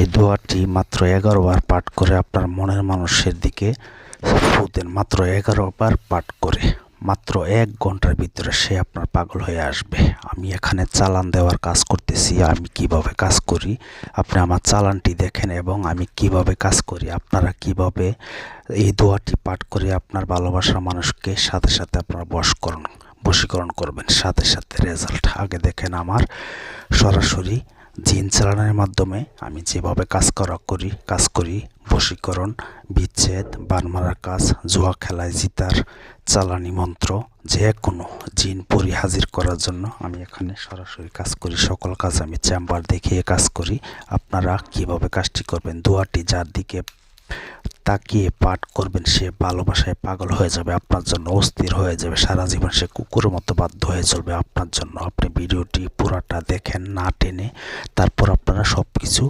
এই দোয়াটি মাত্র এগারো বার পাঠ করে আপনার মনের মানুষের দিকে ফু দেন। মাত্র এগারো বার পাঠ করে, মাত্র এক ঘণ্টার ভিতরে সে আপনার পাগল হয়ে আসবে। আমি এখানে চালান দেওয়ার কাজ করতেছি, আমি কীভাবে কাজ করি? আপনি আমার চালানটি দেখেন এবং আমি কীভাবে কাজ করি? আপনারা কীভাবে এই দোয়াটি পাঠ করে আপনার ভালোবাসার মানুষকে সাথে সাথে আপনার বশ করুন বশীকরণ করবেন? সাথে সাথে রেজাল্ট। আগে দেখেন আমার সরাসরি জিন চালানোর মাধ্যমে আমি যেভাবে কাজ করা করি, কাজ করি, বশীকরণ, বিচ্ছেদ বান মারার কাজ, জুয়া খেলায় জিতার চালানি মন্ত্র, যে কোনো জিন পরি হাজির করার জন্য আমি এখানে সরাসরি কাজ করি। সকল কাজ আমি চেম্বার দেখিয়ে কাজ করি। আপনারা কীভাবে কাজটি করবেন দুয়াটি যার দিকে তাকিয়ে পাঠ করবেন, সে ভালোবাসায় পাগল হয়ে যাবে, আপনার জন্য অস্থির হয়ে যাবে, সারা জীবন সে কুকুরের মতো বাধ্য হয়ে চলবে, আপনার জন্য। আপনি ভিডিওটি পুরাটা দেখেন, না টেনে তারপর আপনারা সব কিছু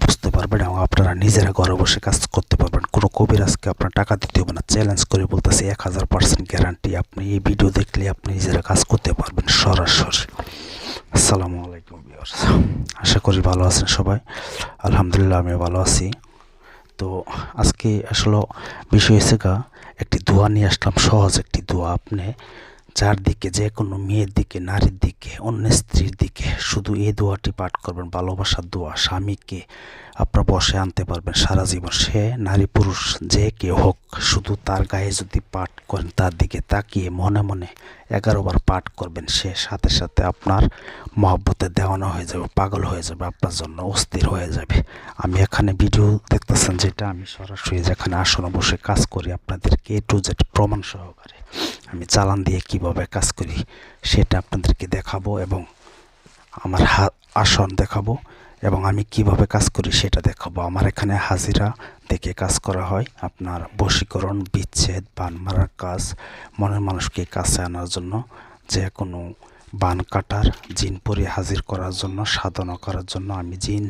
বুঝতে পারবেন এবং আপনারা নিজেরা ঘরে বসে কাজ করতে পারবেন। কোনো কবিরাজকে আপনার টাকা দিতে হবে না চ্যালেঞ্জ করে বলতেছি, এক হাজার পার্সেন্ট গ্যারান্টি আপনি এই ভিডিও দেখলে আপনি নিজেরা কাজ করতে পারবেন সরাসরি। আসসালামু আলাইকুম আশা করি ভালো আছেন সবাই। আলহামদুলিল্লাহ আমি ভালো আছি। তো আজকে আসলে বিষয় হয়েছে গা একটি দোয়া নিয়ে আসলাম সহজ একটি দোয়া আপনি যার দিকে যে কোনো মেয়ের দিকে, নারীর দিকে অন্য স্ত্রীর দিকে, শুধু এই দোয়াটি পাঠ করবেন, ভালোবাসার দোয়া, স্বামীকে আপনার বসে আনতে পারবেন সারা জীবন। সে নারী পুরুষ যে কেউ হোক, শুধু তার গায়ে যদি পাঠ করেন, তার দিকে তাকিয়ে মনে মনে এগারো বার পাঠ করবেন, সে সাথে সাথে আপনার মহব্বতে দেওয়ানো হয়ে যাবে, পাগল হয়ে যাবে, আপনার জন্য অস্থির হয়ে যাবে। আমি এখানে ভিডিও দেখতেছেন যেটা আমি সরাসরি যেখানে আসনে বসে কাজ করি আপনাদেরকে এ টু জেড প্রমাণ সহকারে। আমি চালান দিয়ে কীভাবে কাজ করি সেটা আপনাদেরকে দেখাবো এবং আমার আসন দেখাবো এবং আমি কীভাবে কাজ করি সেটা দেখাবো। আমার এখানে হাজিরা দেখে কাজ করা হয়। আপনার বশীকরণ, বিচ্ছেদ, বান মারার কাজ, মনের মানুষকে কাছে আনার জন্য, যে কোনো বান কাটার, জিন পরি হাজির করার জন্য, সাধনা করার জন্য আমি জিন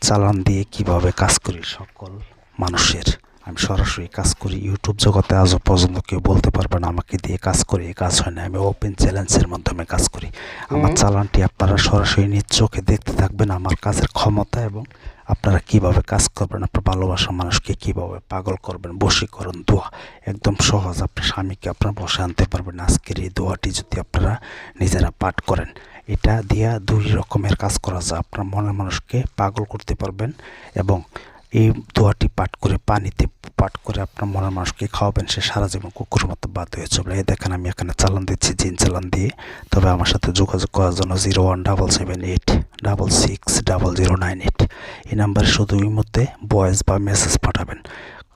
চালান দিয়ে কীভাবে কাজ করি সকল মানুষের। আমি সরাসরি কাজ করি ইউটিউব জগতে আজও পর্যন্ত কেউ বলতে পারবে না আমাকে দিয়ে কাজ করি এই কাজ হয় না। আমি ওপেন চ্যালেঞ্জের মাধ্যমে কাজ করি। আমার চালানটি আপনারা সরাসরি নিজ চোখে দেখতে থাকবেন আমার কাজের ক্ষমতা এবং আপনারা কীভাবে কাজ করবেন আপনার ভালোবাসা মানুষকে কীভাবে পাগল করবেন বশীকরণ দোয়া। একদম সহজ আপনার স্বামীকে আপনার বসে আনতে পারবেন। আজকের এই দোয়াটি যদি আপনারা নিজেরা পাঠ করেন এটা দিয়া দুই রকমের কাজ করা যায়। আপনার মনের মানুষকে পাগল করতে পারবেন এবং এই দোয়াটি পাঠ করে, পানিতে পাঠ করে আপনার মনের মানুষকে খাওয়াবেন, সে সারা জীবন কুকুরের মতো বাদ হয়ে চলবে এই দেখেন, আমি এখানে চালান দিচ্ছি, জিন চালান দিয়ে। তবে আমার সাথে যোগাযোগ করার জন্য zero one double seven eight double six double zero nine eight. এই নাম্বারে শুধু ওই মধ্যে ভয়েস বা মেসেজ পাঠাবেন।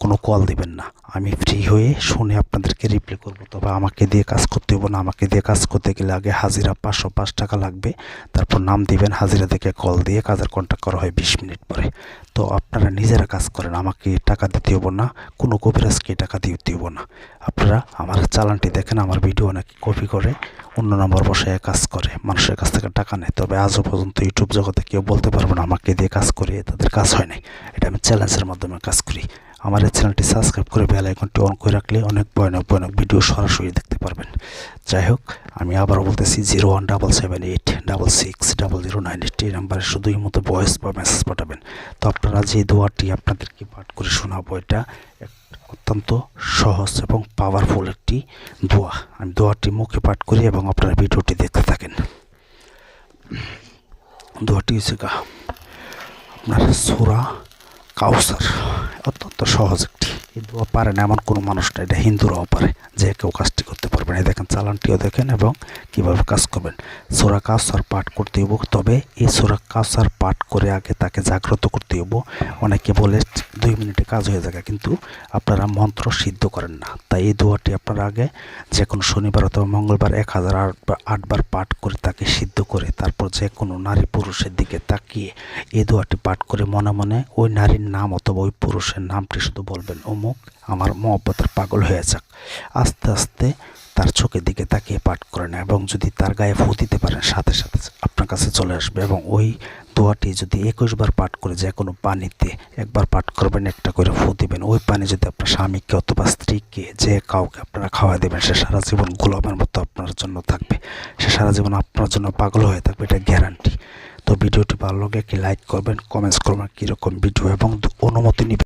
কোনো কল দেবেন না। আমি ফ্রি হয়ে শুনে আপনাদেরকে রিপ্লাই করব। তবে আমাকে দিয়ে কাজ করতে হবে না। আমাকে দিয়ে কাজ করতে গেলে আগে হাজিরা পাঁচশো পাঁচ টাকা লাগবে। তারপর নাম দিবেন, হাজিরা থেকে কল দিয়ে কাজের কন্ট্যাক্ট করা হয় বিশ মিনিট পরে। তো আপনারা নিজেরা কাজ করেন। আমাকে টাকা দিতে হব না। কোনো কবিরাজকে টাকা দিতে হব না। আপনারা আমার চালানটি দেখেন, আমার ভিডিও অনেক কপি করে, অন্য নম্বর বসে কাজ করে। মানুষের কাছ থেকে টাকা নেয়। তবে আজও পর্যন্ত ইউটিউব জগতে কেউ বলতে পারবে না, আমাকে দিয়ে কাজ করে তাদের কাজ হয় নাই। এটা আমি চ্যালেঞ্জের মাধ্যমে কাজ করি। আমার এই চ্যানেলটি সাবস্ক্রাইব করে বেল আইকনটি অন করে রাখলে অনেক ভয়ানক ভয়ানক ভিডিও সরাসরি দেখতে পারবেন। যাই হোক, আমি আবারও বলতেছি zero one double seven eight double six double zero nine eight এই নাম্বারে শুধুই মতো ভয়েস বা মেসেজ পাঠাবেন। তো আপনারা যে দোয়াটি আপনাদেরকে পাঠ করে শোনাবো, এটা অত্যন্ত সহজ এবং পাওয়ারফুল একটি দোয়া। আমি দোয়াটি মুখে পাঠ করি এবং আপনারা ভিডিওটি দেখতে থাকেন। দোয়াটি হচ্ছে গা, আপনার সুরা কাউসার অত্যন্ত সহজ একটি। হিন্দু পারে না, এমন কোনো মানুষ না। এটা হিন্দুরাও পারে, যে কেউ কাজটি করতে পারবেন এই দেখেন, চালানটিও দেখেন এবং কীভাবে কাজ করবেন। সোরা কাউসার পাঠ করতে হব তবে এই সোরা কাউসার পাঠ করে আগে তাকে জাগ্রত করতে হব অনেকে বলে দুই মিনিটে কাজ হয়ে যাবে কিন্তু আপনারা মন্ত্র সিদ্ধ করেন না। তাই এই দোয়াটি আপনারা আগে যে কোনো শনিবার অথবা মঙ্গলবার এক হাজার আট আটবার পাঠ করে তাকে সিদ্ধ করে, তারপর যে কোনো নারী পুরুষের দিকে তাকিয়ে এই দোয়াটি পাঠ করে মনে মনে ওই নারীর নাম অথবা ওই পুরুষের নামটি শুধু বলবেন, অমুক আমার মহব্বতের পাগল হয়ে যাক। আস্তে আস্তে তার চোখের দিকে তাকিয়ে পাঠ করেন এবং যদি তার গায়ে ফু দিতে পারেন, সাথে সাথে আপনার কাছে চলে আসবে এবং ওই দোয়াটি যদি একুশবার পাঠ করে যে কোনো পানিতে একবার পাঠ করবেন, একটা করে ফু দেবেন। ওই পানি যদি আপনার স্বামীকে অথবা স্ত্রীকে যে কাউকে আপনারা খাওয়া দেবেন, সে সারা জীবন গোলামের মতো আপনার জন্য থাকবে। সে সারা জীবন আপনার জন্য পাগল হয়ে থাকবে, এটা গ্যারান্টি তো ভিডিওটি ভালো লাগে কি লাইক করবেন কমেন্টস করবেন, কীরকম ভিডিও এবং অনুমতি নিবেন।